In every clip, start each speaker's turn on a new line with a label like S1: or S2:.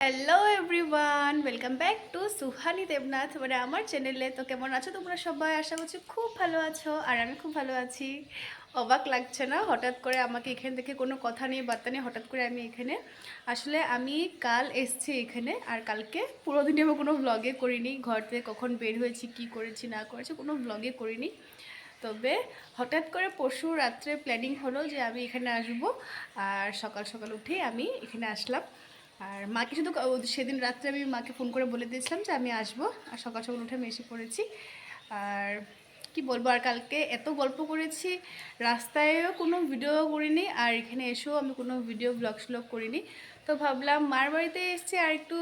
S1: Hello everyone welcome back to Suhani Debnath মানে আমার চ্যানেলে তো কেমন আছো তোমরা সবাই? আশা করছি খুব ভালো আছো, আর আমি খুব ভালো আছি। অবাক লাগছে না হঠাৎ করে আমাকে এখান থেকে কোনো কথা নেই বার্তা নেই হঠাৎ করে আমি এখানে। আসলে আমি কাল এসছি এখানে, আর কালকে পুরো দিনে আমি কোনো ব্লগে করিনি। ঘর থেকে কখন বের হয়েছি, কি করেছি, না করেছি কোনো ব্লগে করিনি। তবে হঠাৎ করে পরশু রাত্রে প্ল্যানিং হলো যে আমি এখানে আসব, আর সকাল সকাল উঠে আমি এখানে আসলাম। আর মাকে শুধু সেদিন রাত্রে আমি মাকে ফোন করে বলে দিয়েছিলাম যে আমি আসব। আর সকাল সকাল উঠে আমি এসে পড়েছি। আর কি বলব, আর কালকে এত গল্প করেছি, রাস্তায়ও কোনো ভিডিও করিনি, আর এখানে এসেও আমি কোনো ভিডিও ব্লগ শ্লগ করিনি। তো ভাবলাম মার বাড়িতে এসছি আর একটু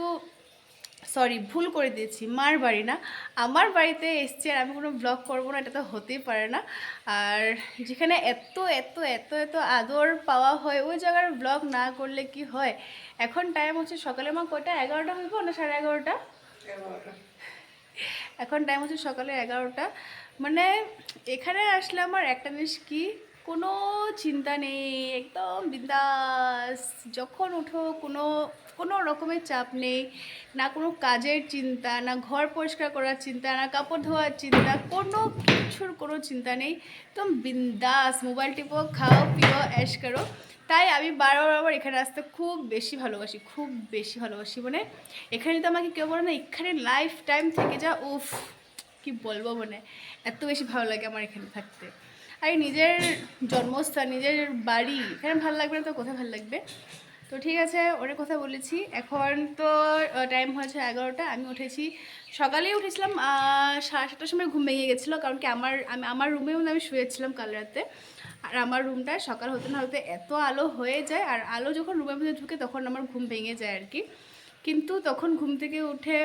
S1: সরি ভুল করে দিয়েছি মার বাড়ি না। আমার বাড়িতে এসছি আর আমি কোনো ব্লগ করব না এটা তো হতেই পারে না। আর যেখানে এত এত এত এত আদর পাওয়া হয় ওই জায়গার ব্লগ না করলে কি হয়? এখন টাইম হচ্ছে সকালে মা কয়টা? এগারোটা হইব না সাড়ে এগারোটা? এখন টাইম হচ্ছে সকালে এগারোটা। মানে এখানে আসলে আমার একটা জিনিস কি কোনো চিন্তা নেই, একদম বিন্দাস। যখন উঠো কোনো কোনো রকমের চাপ নেই, না কোনো কাজের চিন্তা, না ঘর পরিষ্কার করার চিন্তা, না কাপড় ধোয়ার চিন্তা, কোনো কিছুর কোনো চিন্তা নেই। একদম বিন্দাস, মোবাইল টিপো, খাও, পিও, অ্যাশ করো। তাই আমি বারবার বারবার এখানে আসতে খুব বেশি ভালোবাসি, খুব বেশি ভালোবাসি। মানে এখানে তো আমাকে কেউ বলে না, এখানে লাইফ টাইম থেকে যা, উফ, কি বলব মানে এত বেশি ভালো লাগে আমার এখানে থাকতে। আর নিজের জন্মস্থান, নিজের বাড়ি, এখানে ভালো লাগবে না তো, কোথায় ভালো লাগবে? তো ঠিক আছে অনেক কথা বলেছি। এখন তো টাইম হয়েছে এগারোটা, আমি উঠেছি। সকালেই উঠেছিলাম সাড়ে সাতটার সময় ঘুম ভেঙে গেছিল, কারণ কি আমার, আমি, আমার রুমেও আমি শুয়েছিলাম কাল রাতে। আর আমার রুমটা সকাল হতে না হতে এত আলো হয়ে যায়, আর আলো যখন রুমের মধ্যে ঢুকে তখন আমার ঘুম ভেঙে যায় আর কি। কিন্তু তখন ঘুম থেকে উঠে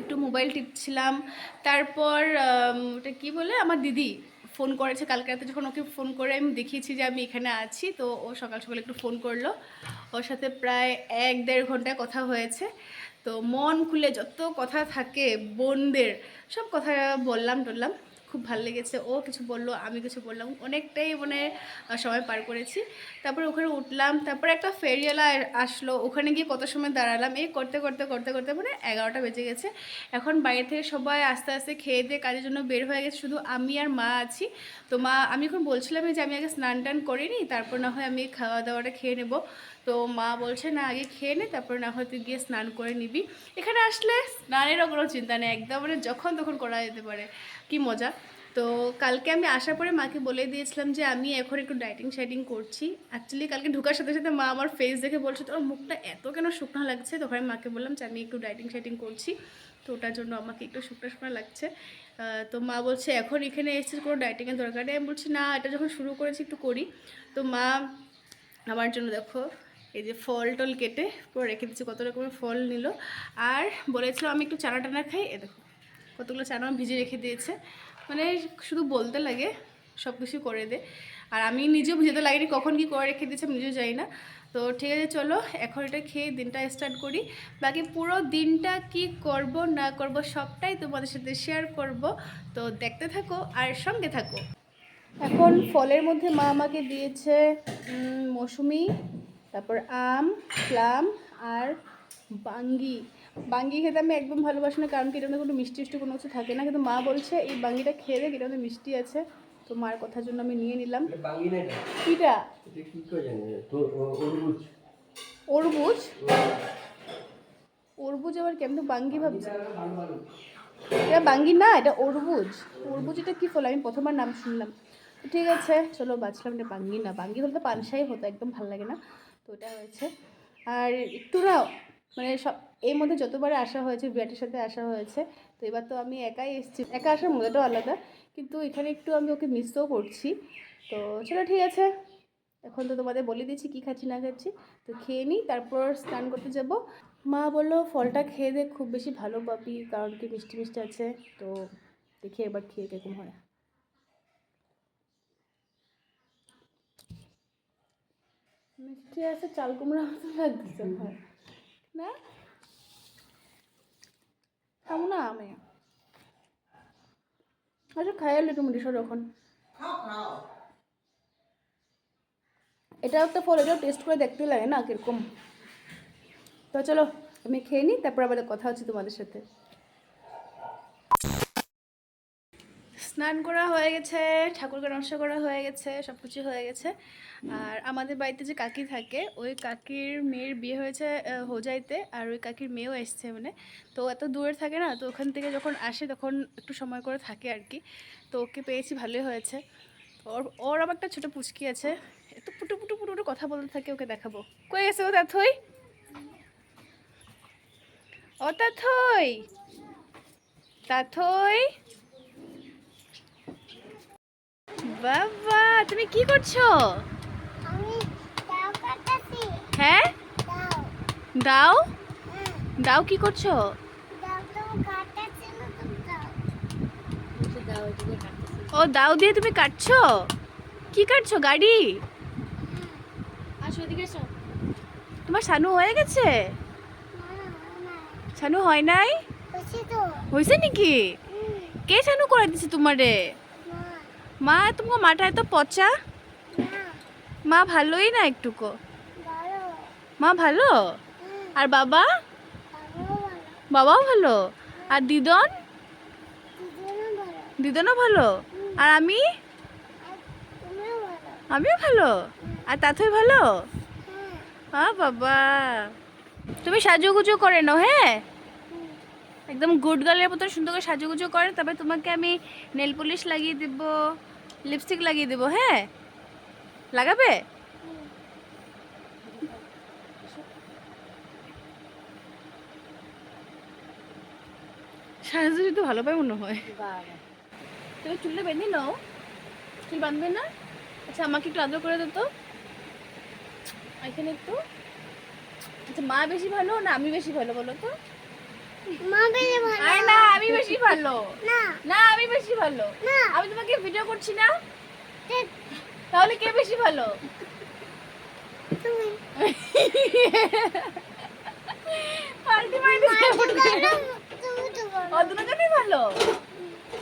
S1: একটু মোবাইল টিপছিলাম। তারপর ওটা কি বলে? আমার দিদি। ফোন করেছে, কালকে রাতে যখন ওকে ফোন করে আমি দেখিয়েছি যে আমি এখানে আছি, তো ও সকাল সকাল একটু ফোন করল। ওর সাথে প্রায় এক দেড় ঘণ্টা কথা হয়েছে। তো মন খুলে যত কথা থাকে, বোনদের, সব কথা বললাম টললাম খুব ভালো লেগেছে। ও কিছু বলল, আমি কিছু বললাম। অনেকটাই মানে সময় পার করেছি। তারপরে ওখানে উঠলাম, তারপরে একটা ফেরিওয়ালা আসলো। ওখানে গিয়ে কত সময় দাঁড়ালাম? এই করতে করতে করতে করতে মানে এগারোটা বেজে গেছে। এখন বাইরে থেকে সবাই আস্তে আস্তে খেয়ে দিয়ে কাজের জন্য বের হয়ে গেছে। শুধু আমি আর মা আছি। তো মা, আমি এখন বলছিলাম যে আমি আগে স্নান টান করিনি, তারপর না হয় আমি খাওয়া দাওয়াটা খেয়ে নেব। তো মা বলছে, না, আগে খেয়ে নে, তারপর না হয় তুই গিয়ে স্নান করে নিবি। এখানে আসলে স্নানেরও কোনো চিন্তা নেই, একদম মানে যখন তখন করা যেতে পারে। কি মজা। তো কালকে আমি আসার পরে মাকে বলে দিয়েছিলাম যে, আমি এখন একটু ডাইটিং শাইটিং করছি। অ্যাকচুয়ালি কালকে ঢোকার সাথে সাথে মা আমার ফেস দেখে বলছে, তোর মুখটা এত কেন শুকনো লাগছে? তখন আমি মাকে বললাম যে, আমি একটু ডাইটিং শাইটিং করছি। তো ওটার জন্য আমাকে একটু শুকনো শুকনো লাগছে। তো মা বলছে, এখন এখানে এসেছিস, কোনো ডাইটিংয়ের দরকার নেই? আমি বলছি, না, এটা যখন শুরু করেছি, একটু করি। তো মা আমার জন্য, দেখো এই যে ফল টল কেটে পুরো রেখে দিচ্ছি, কত রকমের ফল নিল। আর বলেছিল আমি একটু চানা টানা খাই, এ দেখো, কতগুলো চানা ভিজে রেখে দিয়েছে। মানে শুধু বলতে লাগে, সব কিছু করে দে। আর আমি নিজেও বুঝতে লাগিনি কখন কি করে রেখে দিয়েছে, আমি নিজেও জানি না। তো ঠিক আছে, চলো, এখন এটা খেয়ে দিনটা স্টার্ট করি। বাকি পুরো দিনটা কি করব, না করব, সবটাই তোমাদের সাথে শেয়ার করব। তো দেখতে থাকো আর সঙ্গে থাকো। এখন ফলের মধ্যে মা আমাকে দিয়েছে মৌসুমি তারপর আম প্লাম আর বাঙ্গি। বাঙ্গি খেতে আমি একদম ভালোবাসি না কারণ কি মধ্যে কোনো মিষ্টি মিষ্টি কোনো কিছু থাকে না। কিন্তু মা বলছে এই বাঙ্গিটা খেয়ে দেখ মধ্যে মিষ্টি আছে। তো মার কথার জন্য আমি নিয়ে নিলাম।
S2: এটা এটা?
S1: কিটা?
S2: এটা অরবুজ
S1: অরবুজ আবার কেমন বাঙ্গি ভাবছি এটা বাঙ্গি না এটা অরবুজ অরবুজ এটা কী ফল? আমি প্রথমবার নাম শুনলাম। ঠিক আছে চলো বাঁচলাম এটা বাঙ্গি না। বাঙ্গি হলে তো পানসাই হতো একদম ভালো লাগে না। তো ওটা হয়েছে। আর একটু না মানে সব, এর মধ্যে যতবার আসা হয়েছে বিরাটের সাথে আসা হয়েছে, তো এবার তো আমি একাই এসেছি। একা আসার মজাটাও আলাদা, কিন্তু এখানে একটু আমি ওকে মিসও করছি। তো চলো ঠিক আছে, এখন তো তোমাদের বলে দিয়েছি কী খাচ্ছি, না খাচ্ছি। তো খেয়ে নিই, তারপর স্নান করতে যাব। মা বলল, ফলটা খেয়ে দে খুব বেশি ভালো পাবি, কারণ কি মিষ্টি মিষ্টি আছে। তো দেখি এবার খেয়ে কীরকম হয়। মিষ্টি আছে চাল কুমড়া মতো আমার। না? খাব না আমি। আচ্ছা খাই আলো একটু মুড়ি সর এখন। এটা একটা ফল এটাও টেস্ট করে দেখতে লাগে না কীরকম। তো চলো আমি খেয়ে নিই তারপর আবার কথা হচ্ছে তোমাদের সাথে। স্নান করা হয়ে গেছে, ঠাকুরকে নমস্কার করা হয়ে গেছে সব কিছু হয়ে গেছে। আর আমাদের বাড়িতে যে কাকি থাকে, ওই কাকির মেয়ের বিয়ে হয়েছে হোজাইতে, আর ওই কাকির মেয়েও এসছে মানে। তো এত দূরে থাকে না, তো ওখান থেকে যখন আসে তখন একটু সময় করে থাকে আর কি। তো ওকে পেয়েছি, ভালোই হয়েছে। ওর ওর আবার একটা ছোটো পুচকি আছে, এত পুটু পুটু পুটু পুটু কথা বলতে থাকে, ওকে দেখাবো। কই গেছে ও তাথই ও তাথই তাথই বাবা তুমি কি করছ? হ্যাঁ?
S3: দাও।
S1: দাও?
S3: হ্যাঁ।
S1: কি করছ? ও দাও দিয়ে তুমি কাটছো? কি কাটছো গাড়ি? তোমার সানু হয়ে গেছে? সানু হয় নাই?
S3: তো।
S1: হয়েছে নাকি? কে সানু করে দিছে তোমারে?
S3: মা
S1: তোমার মাটা এত পচা? মা, ভালোই না একটুকো? মা, ভালো? আর বাবা?
S3: বাবাও
S1: ভালো? আর দিদন? দিদনও ভালো? আর আমি? আমিও ভালো? আর তাথই ভালো?
S3: হ্যাঁ
S1: বাবা। তুমি সাজুগুজু করে নাও হ্যাঁ? একদম গুড গার্লের মতো সুন্দর করে সাজুগুজু করে তবে তোমাকে আমি নেল পলিশ লাগিয়ে দেব। লিপস্টিক লাগিয়ে দেবো হ্যাঁ? লাগাবে। সাজুগুজু তো ভালো পাই মনে হয়। তুমি চুলে বেঁধে নাও। চুল বাঁধবে না? আচ্ছা আমাকে একটু আদর করে দিত এখানে একটু। আচ্ছা মা বেশি ভালো না আমি বেশি ভালো বলো তো? আরে না আমি বেশি ভালো।
S3: না।
S1: আমি বেশি ভালো। আমি তোমাকে ভিডিও করছি না? তাহলে কে বেশি ভালো? পাল্টি মারি ভালো?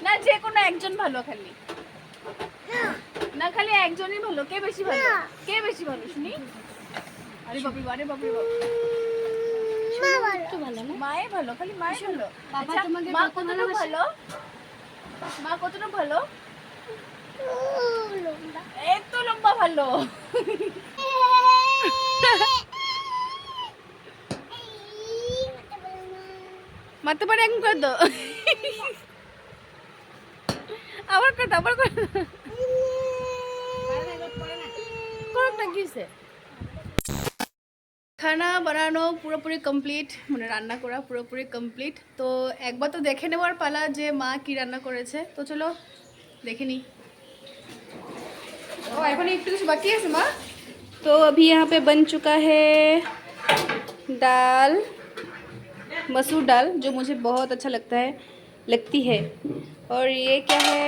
S1: না যে কোনো একজন ভালো খালি।
S3: না।
S1: খালি একজনই ভালো। কে বেশি ভালো? কে বেশি ভালো শুনি? আরে বাপরে বাপরে বাপ
S3: মা ভালো।
S1: মায়ে ভালো খালি মায়ে ভালো।
S3: বাবা
S1: আচ্ছা,
S3: তোমাকে
S1: মা কতটা ভালো? মা কতটা ভালো? এত লম্বা ভালো।
S3: এই, মাথা বলো না।
S1: মারতে পারে এখন করে দো আবার করে আবার করে। করুক না কি? খানা বানানো পুরোপুরি কমপ্লিট মানে রান্না করা পুরোপুরি কমপ্লিট তো একবার তো দেখে নেওয়ার পালা যে মা কি রান্না করেছে তো চলো দেখে নিই ও এখন একটু কিছু বাকি আছে মা तो अभी यहाँ पे बन चुका है दाल मसूर दाल जो मुझे बहुत अच्छा लगता है लगती है और ये क्या है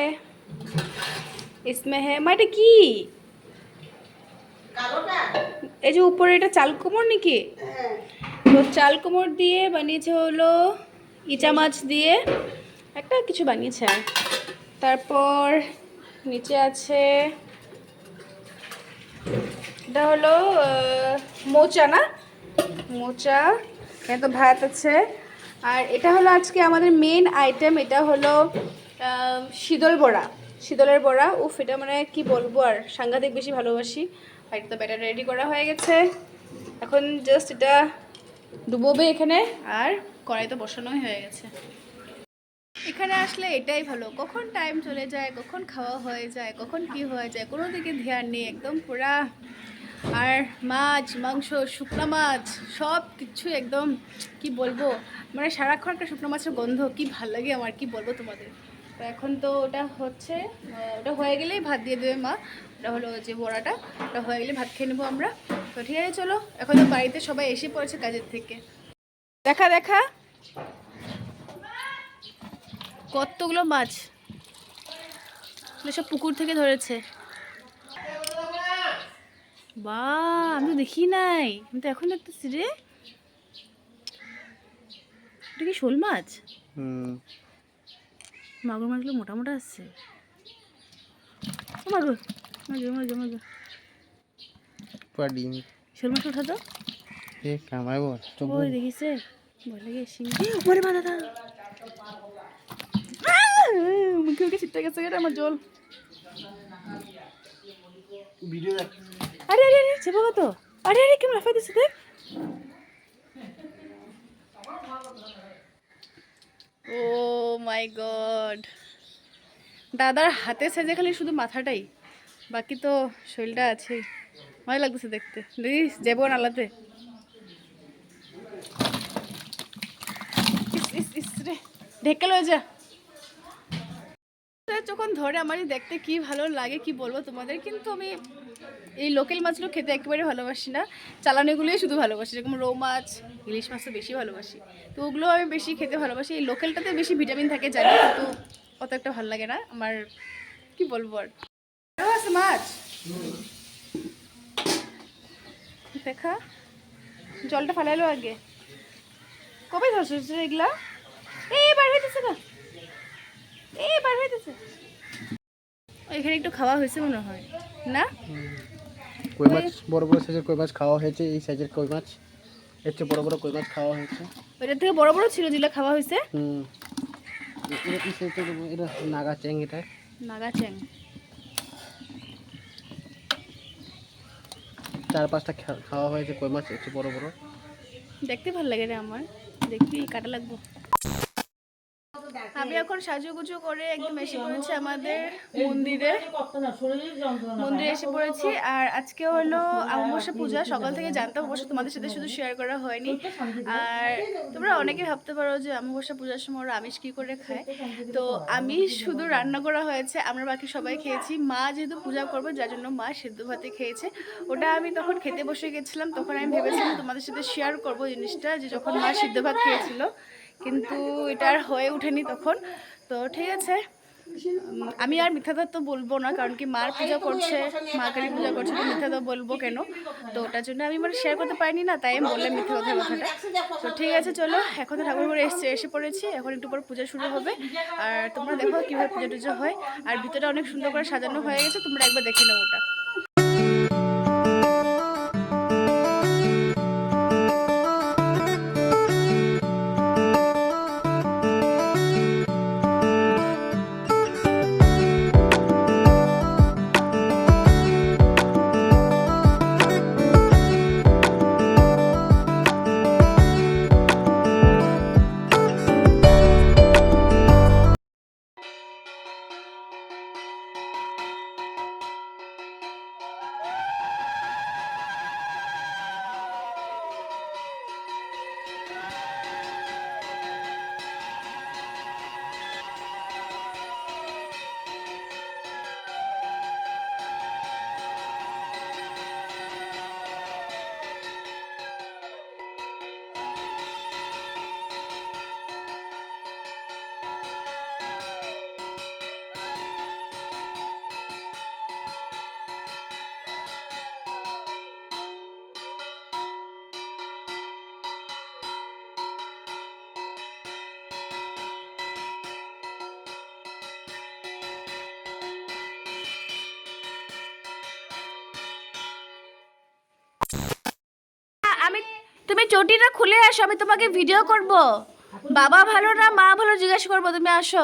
S1: इसमें है মাটি কি এই যে উপরে এটা চাল কোমর নাকি? তো চাল কোমর দিয়ে বানিয়েছে হলো ইচা মাছ দিয়ে। একটা কিছু বানিয়েছে তারপর নিচে আছে এটা হলো মোচা না? মোচা এখানে তো ভাত আছে। আর এটা হলো আজকে আমাদের মেন আইটেম এটা হলো শীতল বড়া। শীতলের বড়া উফ এটা মানে কি বলব আর সাংঘাতিক বেশি ভালোবাসি। এটা তো ব্যাটার রেডি করা হয়ে গেছে। এখন জাস্ট এটা ডুবোবে এখানে, আর কড়াইতে বসানোই হয়ে গেছে। এখানে আসলে এটাই ভালো। কখন টাইম চলে যায়, কখন খাওয়া হয়ে যায়, কখন কি হয়ে যায়, কোনো দিকে ধ্যান নেই, একদম পুরা। আর মাছ, মাংস, শুকনো মাছ, সব কিছু একদম, কি বলব? মানে সারাক্ষণ একটা শুকনো মাছের গন্ধ, কি ভালো লাগে আমার, কি বলব তোমাদের? তো এখন তো ওটা হচ্ছে ওটা হয়ে গেলেই ভাত দিয়ে দেবে মা। ওটা হলো যে বড়াটা ওটা হয়ে গেলে ভাত খেয়ে নেব আমরা। তো ঠিক আছে চলো এখন তো বাড়িতে সবাই এসে পড়েছে কাজের থেকে। দেখা দেখা। কতগুলো মাছ? সব পুকুর থেকে ধরেছে। বা আমি তো দেখি নাই। আমি তো এখন দেখতেছি রে। এটা কি শোল মাছ? মাগুর মাছগুলো মোটা মোটা আসছে। মাগুর।
S2: পাডি।
S1: শোল মাছ ওঠা তো
S4: এ
S1: ওই দেখিছে ভয় লাগে মুখে গেছে আমার জল।
S4: ভিডিও দেখ।
S1: আরে আরে আরে চেপা কত আরে আরে কেমন লাফাই দিছে দেখ। Oh my God. দাদার হাতে সাজে খালি শুধু মাথাটাই। বাকি তো শরীরটা আছেই। ভালো লাগতেছে দেখতে। দেখিস যাব নালাতে লয়ে যা। যখন ধরে, আমারই দেখতে কি ভালো লাগে, কি বলব তোমাদের? কিন্তু আমি এই লোকাল মাছগুলো খেতে একেবারে ভালোবাসি না। চালানিগুলোই শুধু ভালোবাসি, যেরকম রৌ মাছ, ইলিশ মাছ তো বেশি ভালোবাসি। তো ওগুলো আমি বেশি খেতে ভালোবাসি। এই লোকালটাতে বেশি ভিটামিন থাকে, জানি, কিন্তু অত একটা ভালো লাগে না। আমার, কি বলব আর? আছে মাছ? দেখা। জলটা ফালাইলো আগে। কবে ধরছিস রে এগুলা? এই বার হইতেছে এই বার হইতেছে। এখানে একটু খাওয়া হয়েছে মনে হয়। না?
S4: কই মাছ? বড় বড় সাইজের কই মাছ খাওয়া হয়েছে? এই সাইজের কই মাছ? এর চেয়ে বড় বড় কই মাছ খাওয়া হয়েছে?
S1: ওইটার থেকে বড় বড় ছিল যেগুলো খাওয়া হয়েছে?
S4: হুম। এটা নাগা চ্যাং এটা
S1: নাগা চ্যাং
S4: চার পাঁচটা খাওয়া হয়েছে কই মাছ? একটু বড় বড়।
S1: দেখতে ভালো লাগে রে আমার। দেখবি কাটা লাগবো। এখন সাজুগুজু করে একদম এসে পড়েছি আমাদের মন্দিরে। মন্দিরে এসে পড়েছি আর আজকে হলো অমাবস্যা পূজা। সকাল থেকে জানতাম অবশ্য তোমাদের সাথে শুধু শেয়ার করা হয়নি। আর তোমরা অনেকে ভাবতে পারো যে অমাবস্যা পূজার সময় ওরা আমিষ কী করে খায়। তো আমি শুধু রান্না করা হয়েছে আমরা বাকি সবাই খেয়েছি। মা যেহেতু পূজা করবে যার জন্য মা সেদ্ধ ভাতে খেয়েছে। ওটা আমি তখন খেতে বসে গেছিলাম তখন আমি ভেবেছিলাম তোমাদের সাথে শেয়ার করব জিনিসটা যে যখন মা সিদ্ধ ভাত খেয়েছিল। কিন্তু এটা আর হয়ে ওঠেনি তখন। তো ঠিক আছে আমি আর মিথ্যা তত্ত্ব বলব না, কারণ কি মার পূজা করছে, মা কালী পূজা করছে, তো মিথ্যা তো বলব কেন? তো ওটার জন্য আমি মানে শেয়ার করতে পারিনি না, তাই আমি বললাম মিথ্যা কথা কথাটা। তো ঠিক আছে, চলো, এখন তো ঠাকুর ঘরে এসে এসে পড়েছি, এখন একটু পর পূজা শুরু হবে। আর তোমরা দেখো কীভাবে পুজো টুজো হয়। আর ভিতরে অনেক সুন্দর করে সাজানো হয়ে গেছে, তোমরা একবার দেখে নাও ওটা। চটিটা খুলে আসো আমি তোমাকে ভিডিও করব। বাবা ভালো না মা ভালো জিজ্ঞাসা করব তুমি আসো।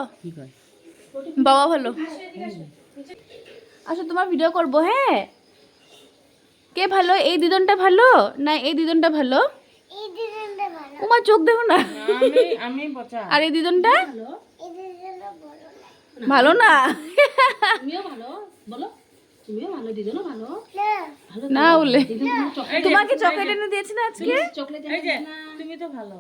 S1: বাবা ভালো। আসো তোমার ভিডিও করব হ্যাঁ? কে ভালো? এই দিদনটা ভালো না এই দিদনটা ভালো?
S3: এই ডিজাইনটা ভালো
S1: তোমার চোখ দেখো না। আর এই দিদনটা
S3: না
S1: ভালো। না?
S5: ভালো বলো। তুমিও ভালো দিদনও ভালো?
S3: না।
S1: না তোমাকে চকলেট এনে দিয়েছি না আজকে?
S5: চকলেট তুমি তো ভালো।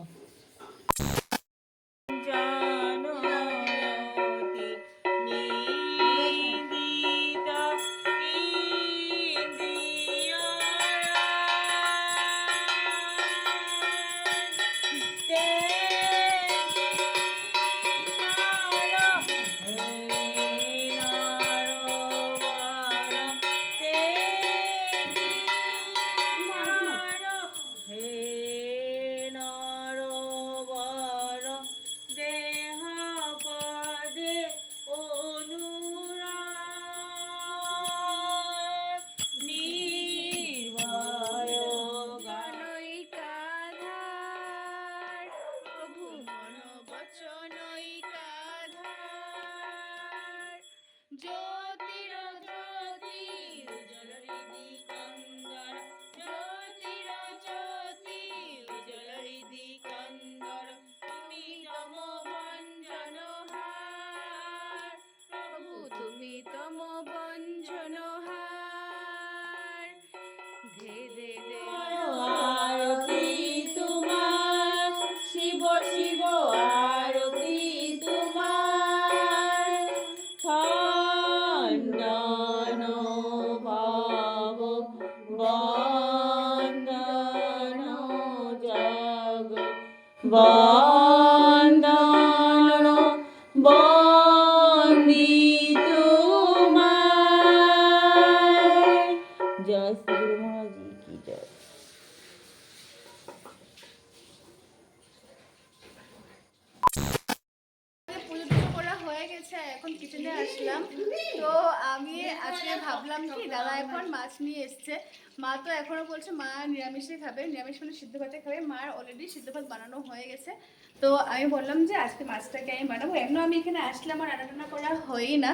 S5: জয় শ্রী গুরু মহারাজ কি জয়
S1: আমাদের পুজো টুজো করা হয়ে গেছে এখন কিচেনে আসলাম। তো আমি আজকে ভাবলাম কি, দাদা এখন মাছ নিয়ে এসছে। মা তো এখনও বলছে, মা নিরামিষে খাবে। নিরামিষ মানে সিদ্ধ ভাতে খাবে। মার অলরেডি সিদ্ধ ভাত বানানো হয়ে গেছে। তো আমি বললাম যে, আজকে মাছটাকে আমি বানাবো। এমনও আমি এখানে আসলে আমার রান্না করা হয়ই না।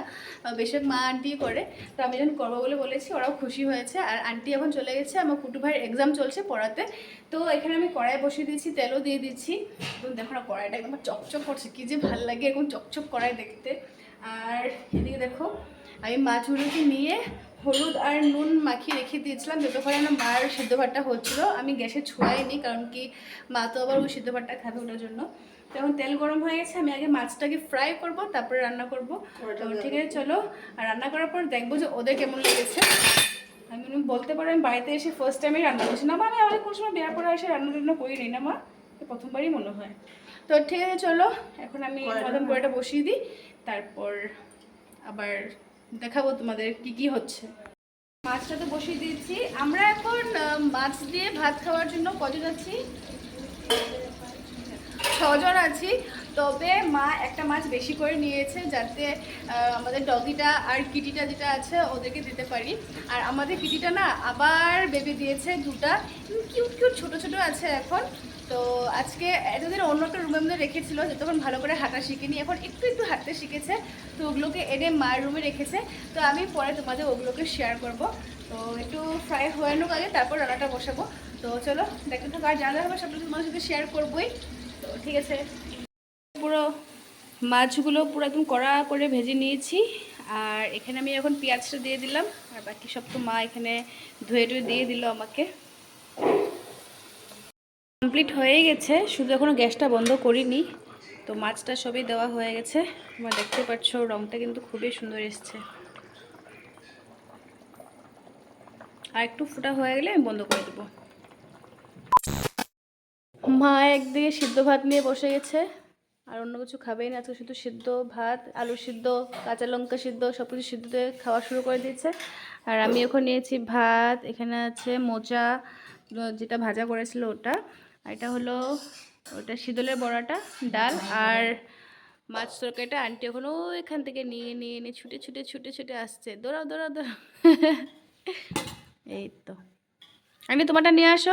S1: বেশিরভাগ মা আন্টি করে। তো আমি যখন করব বলে বলেছি, ওরাও খুশি হয়েছে। আর আন্টি এখন চলে গেছে। আমার কুটু ভাইয়ের এক্সাম চলছে পড়াতে। তো এখানে আমি কড়াই বসিয়ে দিয়েছি তেলও দিয়ে দিচ্ছি এবং দেখো না কড়াইটা একদম চকচক করছে কী যে ভালো লাগে এরকম চকচক কড়াই দেখতে। আর এদিকে দেখো আমি মাছগুলোকে নিয়ে হলুদ আর নুন মাখিয়ে রেখে দিয়েছিলাম যতক্ষণ না মার সিদ্ধ ভাতটা হচ্ছিল। আমি গ্যাসে ছোঁয়াইনি কারণ কি মা তো আবার ওই সিদ্ধ ভাতটা খাবে ওটার জন্য। তো এখন তেল গরম হয়ে গেছে আমি আগে মাছটাকে ফ্রাই করব তারপরে রান্না করব। তো ঠিক আছে চলো। আর রান্না করার পর দেখব যে ওদের কেমন লেগেছে। আমি বলতে পারো আমি বাড়িতে এসে ফার্স্ট টাইমে রান্না করছি। না মা আমি আমাদের কোনো সময় বিয়ার পরে এসে রান্না টান্না করি নি না মা। প্রথমবারই মনে হয়। তো ঠিক আছে চলো এখন আমি মদন কড়াইটা বসিয়ে দিই তারপর আবার দেখাবো তোমাদের কি কি হচ্ছে। মাছটা তো বসিয়ে দিয়েছি। আমরা এখন মাছ দিয়ে ভাত খাওয়ার জন্য কজন আছি? ছজন আছি। তবে মা একটা মাছ বেশি করে নিয়েছে যাতে আমাদের ডগিটা আর কিটিটা যেটা আছে ওদেরকে দিতে পারি। আর আমাদের কিটিটা না আবার বেবি দিয়েছে দুটা। কিউট কিউট ছোট ছোট আছে এখন। তো আজকে এতদিন অন্য একটা রুমের মধ্যে রেখেছিল যতক্ষণ ভালো করে হাঁটা শিখিনি। এখন একটু একটু হাঁটতে শিখেছে, তো ওগুলোকে এনে মার রুমে রেখেছে। তো আমি পরে তোমাদের ওগুলোকে শেয়ার করব। তো একটু ফ্রাই হয়ে নোক আগে, তারপর রান্নাটা বসাবো। তো চলো, দেখতে থাকো। আর যা হবে সবটা তোমার সাথে শেয়ার করবোই। তো ঠিক আছে। পুরো মাছগুলো পুরো একদম কড়া করে ভেজে নিয়েছি। আর এখানে আমি এখন পেঁয়াজটা দিয়ে দিলাম, আর বাকি সব তো মা এখানে ধুয়ে টুয়ে দিয়ে দিল আমাকে। কমপ্লিট হয়ে গেছে, শুধু এখনও গ্যাসটা বন্ধ করিনি। তো মাছটা সবই দেওয়া হয়ে গেছে। তোমরা দেখতে পাচ্ছ রঙটা কিন্তু খুবই সুন্দর এসছে। আর একটু ফোটা হয়ে গেলে আমি বন্ধ করে দেবো। মা একদিকে সিদ্ধ ভাত নিয়ে বসে গেছে আর অন্য কিছু খাবেই না। আজকে শুধু সিদ্ধ ভাত, আলু সিদ্ধ, কাঁচা লঙ্কা সিদ্ধ সব কিছু সিদ্ধ দিয়ে খাওয়া শুরু করে দিয়েছে। আর আমি এখন নিয়েছি ভাত, এখানে আছে মোচা যেটা ভাজা করেছিল ওটা। আর এটা হলো, ওটা শীতলের বড়াটা, ডাল আর মাছ তরকারিটা। আন্টি এখনও এখান থেকে নিয়ে নিয়ে নিয়ে ছুটে ছুটে ছুটে ছুটে আসছে। দৌড়াও দৌড়াও দৌড়াও। এই তো। আন্টি, তোমারটা
S5: নিয়ে আসি।